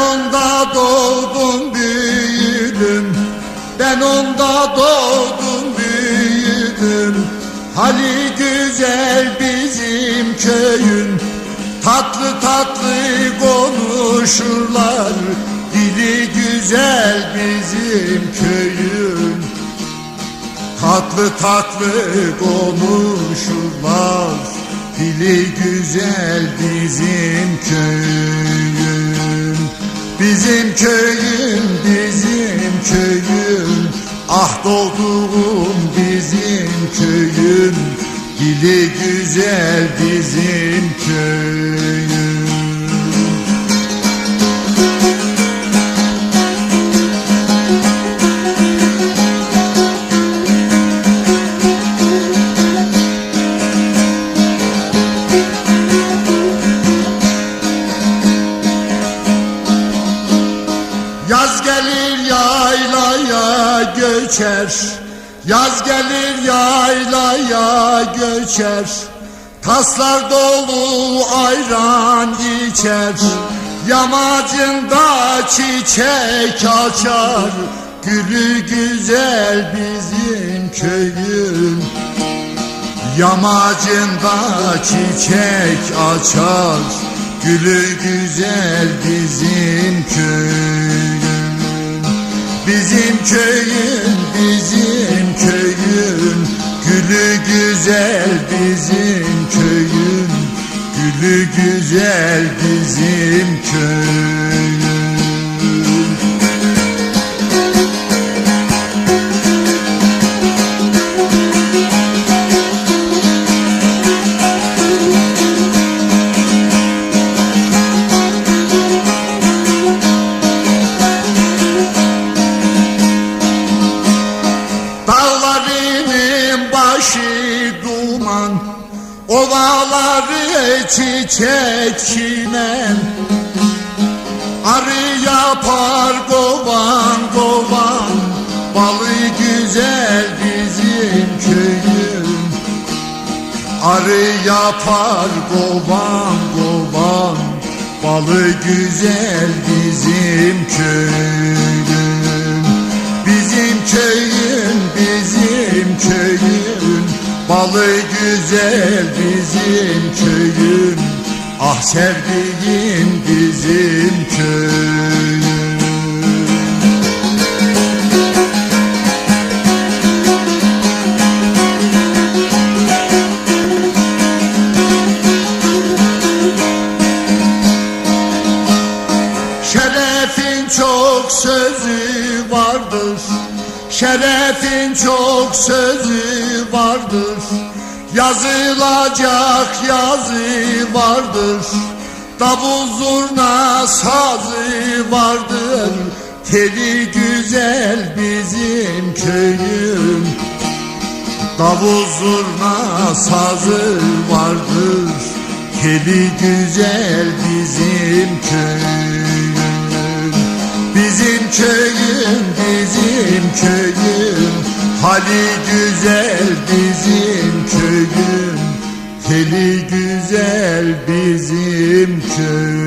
Onda doğdum büyüdüm. Ben onda doğdum büyüdüm. Hali güzel bizim köyün. Tatlı tatlı konuşurlar. Dili güzel bizim köyün. Tatlı tatlı konuşurlar. Dili güzel bizim köyün Bizim köyün, bizim köyün Ah doğduğum bizim köyün. Dili güzel bizim köyün göçer Yaz gelir yaylaya göçer. Taslar dolu ayran içer. Yamacında çiçek açar. Gülü güzel bizim köyün. Yamacında çiçek açar. Gülü güzel bizim Bizim köyün, bizim köyün. Gülü güzel bizim köyün. Gülü güzel bizim köyün başı duman Ovaları çiçek çimen Arı yapar kovan kovan Balı güzel bizim köyün. Arı yapar kovan kovan Balı güzel bizim köyün. Bizim köyün, bizim köyün Balı güzel bizim köyün Ah sevdiğim bizim köyün Şerefin çok sözü vardır Şerefin çok sözü vardır. Yazılacak yazı vardır. Davul zurna sazı vardır. Teli güzel bizim köyün Davul zurna sazı vardır. Teli güzel bizim köyün Bizim köyün, bizim köyün Hali güzel bizim köyün Teli güzel bizim köyün